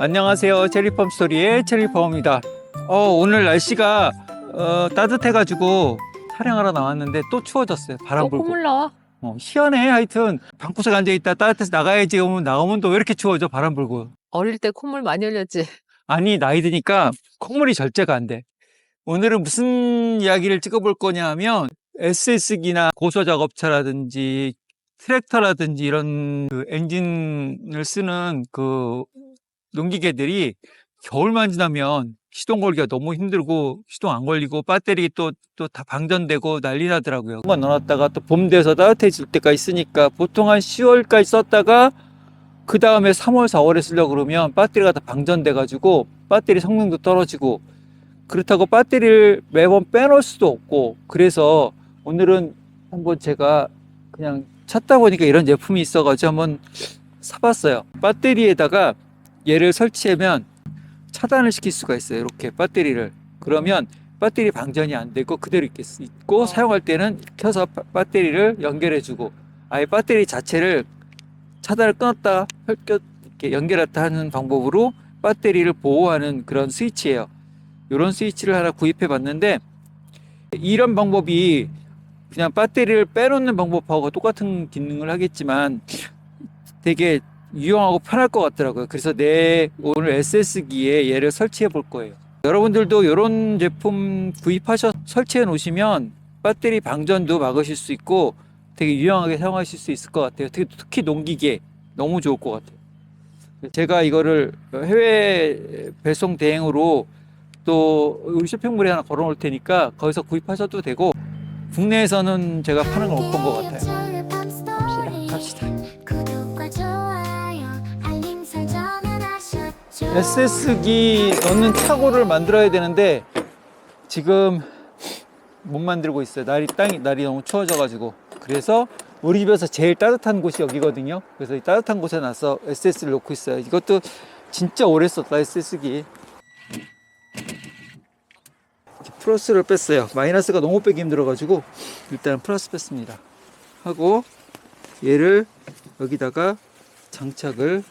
안녕하세요. 체리펌 스토리의 체리펌입니다. 어, 오늘 날씨가 어, 따뜻해가지고 촬영하러 나왔는데 또 추워졌어요. 바람 또 불고. 콧물 나와? 어, 희한해. 하여튼 방구석에 앉아있다 따뜻해서 나가야지. 오면 나오면 또 왜 이렇게 추워져? 바람 불고. 어릴 때 콧물 많이 흘렸지. 아니 나이 드니까 콧물이 절제가 안 돼. 오늘은 무슨 이야기를 찍어볼 거냐 하면 SS기나 고소 작업차라든지 트랙터라든지 이런 그 엔진을 쓰는 그 농기계들이 겨울만 지나면 시동 걸기가 너무 힘들고 시동 안 걸리고 배터리 또 또 다 방전되고 난리 나더라고요. 한번 넣어놨다가 또 봄 돼서 따뜻해질 때가 있으니까 보통 한 10월까지 썼다가 그 다음에 3월, 4월에 쓰려고 그러면 배터리가 다 방전돼 가지고 배터리 성능도 떨어지고 그렇다고 배터리를 매번 빼놓을 수도 없고 그래서 오늘은 한번 제가 그냥 찾다 보니까 이런 제품이 있어가지고 한번 사봤어요. 배터리에다가 얘를 설치하면 차단을 시킬 수가 있어요. 이렇게 배터리를. 그러면 배터리 방전이 안 되고 그대로 있겠, 있고 어. 사용할 때는 켜서 바- 배터리를 연결해주고 아예 배터리 자체를 차단을 끊었다 이렇게 연결했다 하는 방법으로 배터리를 보호하는 그런 스위치예요. 이런 스위치를 하나 구입해 봤는데 이런 방법이 그냥 배터리를 빼놓는 방법하고 똑같은 기능을 하겠지만 되게 유용하고 편할 것 같더라고요. 그래서 내 오늘 SS기에 얘를 설치해 볼 거예요. 여러분들도 이런 제품 구입하셔 설치해 놓으시면 배터리 방전도 막으실 수 있고 되게 유용하게 사용하실 수 있을 것 같아요. 특히, 특히 농기계 너무 좋을 것 같아요. 제가 이거를 해외 배송 대행으로 또 우리 쇼핑몰에 하나 걸어 놓을 테니까 거기서 구입하셔도 되고 국내에서는 제가 파는 걸못본것 같아요. 갑시다. SS기 넣는 차고를 만들어야 되는데 지금 못 만들고 있어요. 날이 땅이 날이 너무 추워져 가지고 그래서 우리 집에서 제일 따뜻한 곳이 여기거든요. 그래서 이 따뜻한 곳에 놔서 SS를 놓고 있어요. 이것도 진짜 오래 썼다 SS기. 플러스를 뺐어요. 마이너스가 너무 빼기 힘들어 가지고 일단 플러스 뺐습니다. 하고 얘를 여기다가 장착을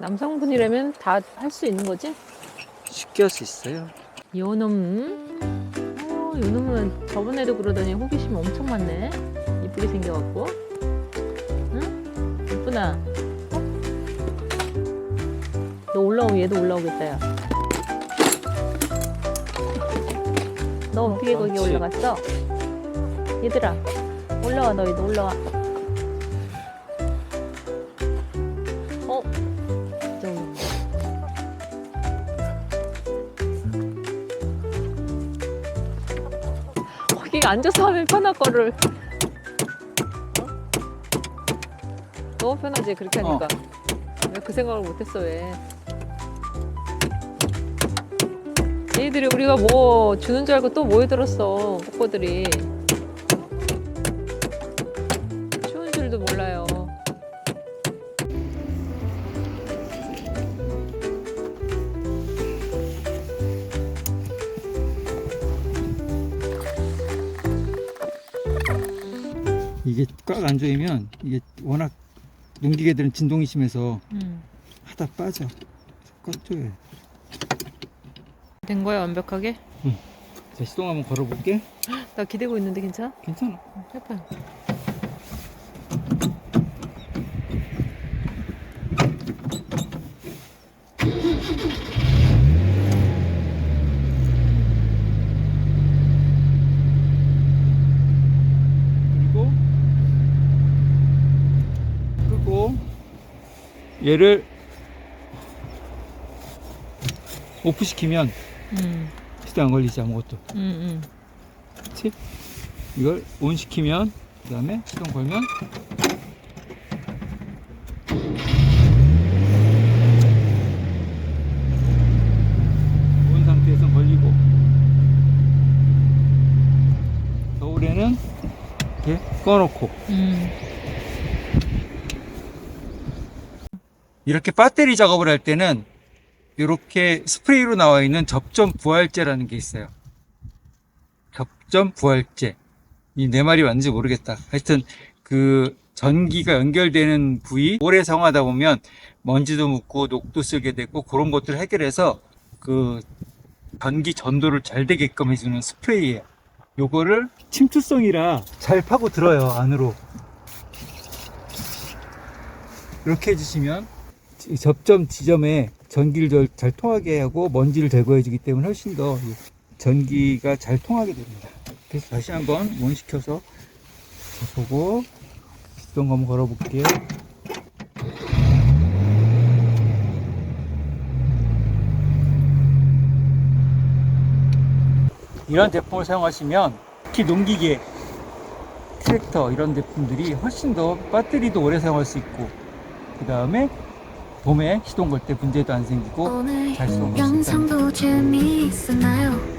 남성분이라면 다 할 수 있는 거지? 쉽게 할 수 있어요. 요놈. 어, 요놈은 저번에도 그러더니 호기심 엄청 많네. 이쁘게 생겨갖고. 응? 이쁘나? 어? 너 올라오면 얘도 올라오겠다, 야. 너 어떻게 거기 그렇지. 올라갔어? 얘들아, 올라와, 너희도 올라와. 어? 앉아서 하면 편할 거를. 어? 너무 편하지 그렇게 하니까. 왜그 생각을 못했어 왜? 얘들이 우리가 뭐 주는 줄 알고 또 모여들었어 꼬꼬들이. 추운 줄도 몰라요. 이게 꽉 안 조이면 이게 워낙 농기계들은 진동이 심해서 음. 하다 빠져. 꽉 조여. 된 거야 완벽하게? 자 시동 한번 걸어볼게. 나 기대고 있는데 괜찮아? 괜찮아. 해봐. 그리고 끄고 얘를 오프 시키면 음, 시동 안 걸리지 아무것도. 음, 음. 그치? 이걸 온 시키면 그 다음에 시동 걸면 온 상태에서 걸리고 겨울에는 이렇게 꺼놓고 음. 이렇게 배터리 작업을 할 때는 이렇게 스프레이로 나와 있는 접점 부활제라는 게 있어요. 접점 부활제. 이 내 말이 맞는지 모르겠다. 하여튼 그 전기가 연결되는 부위 오래 사용하다 보면 먼지도 묻고 녹도 쓰게 되고 그런 것들을 해결해서 그 전기 전도를 잘 되게끔 해주는 스프레이예요. 요거를 침투성이라 잘 파고 들어요 안으로. 이렇게 해주시면 이 접점 지점에 전기를 절- 잘 통하게 하고 먼지를 제거해 주기 때문에 훨씬 더이 전기가 잘 통하게 됩니다. 그래서 다시 한번 온시켜서 보고 시동 한번 걸어 볼게요. 이런 제품을 사용하시면 특히 농기계, 트랙터 이런 제품들이 훨씬 더 배터리도 오래 사용할 수 있고 그 다음에 봄에 시동 걸 때 문제도 안 생기고 잘 쓰고 있습니다. 영상도 재미있었나요?